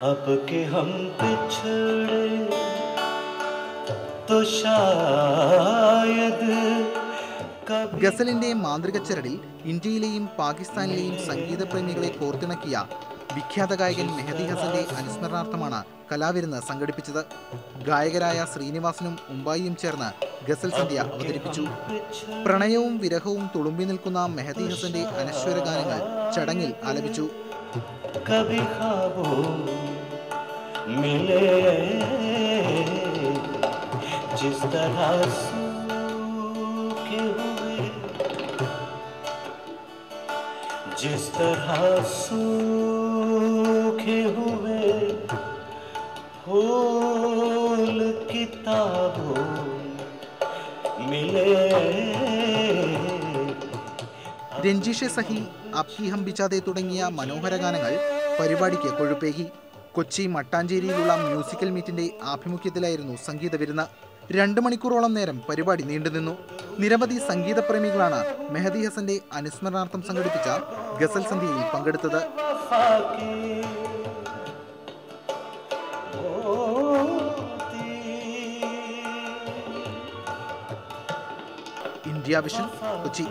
अब के हम पिछड़े तो शायद कभी ഗസലിന്റെ മാന്ത്രിക ചരടിൽ ഇന്ത്യയിലെയും പാകിസ്ഥാനിലെയും സംഗീത പ്രേമികളെ കോർത്തിണക്കിയ വിഖ്യാത ഗായകൻ മെഹദി ഹസന്റെ അനുസ്മരണാർത്ഥമാണ് കലാവിരുന്ന് സംഘടിപ്പിച്ചത് ഗായകരായ ശ്രീനിവാസനും ഉമ്പായിയും ചേർന്ന് ഗസൽ സന്ധ്യ അവതരിപ്പിച്ചു പ്രണയവും വിരഹവും തുളുമ്പി നിൽക്കുന്ന മെഹദി ഹസന്റെ അനശ്വര ഗാനങ്ങൾ ചടങ്ങിൽ ആലപിച്ചു कभी ख्वाबों मिले। जिस तरह सूखे हुए जिस तरह सूखे हुए फूल किताबों मिले। രഞ്ജിഷെ സഹി അബ്കി ഹം ബിച്ചാതെ തുടങ്ങിയ മനോഹര ഗാനങ്ങൾ പരിപാടിക്ക് കൊഴുപ്പേകി. കൊച്ചി മട്ടാഞ്ചേരിയിലുള്ള മ്യൂസിക്കൽ മീറ്റിന്റെ ആഭിമുഖ്യത്തിലായിരുന്നു സംഗീത വിരുന്ന്. രണ്ട് മണിക്കൂറോളം നേരം പരിപാടി നീണ്ടുനിന്നു നിരവധി സംഗീത പ്രേമികളാണ് മെഹദി ഹസന്റെ അനുസ്മരണാർത്ഥം സംഘടിപ്പിച്ച ഗസൽ സന്ധ്യയിൽ പങ്കെടുത്തത്. ഇന്ത്യ വിഷൻ കൊച്ചി.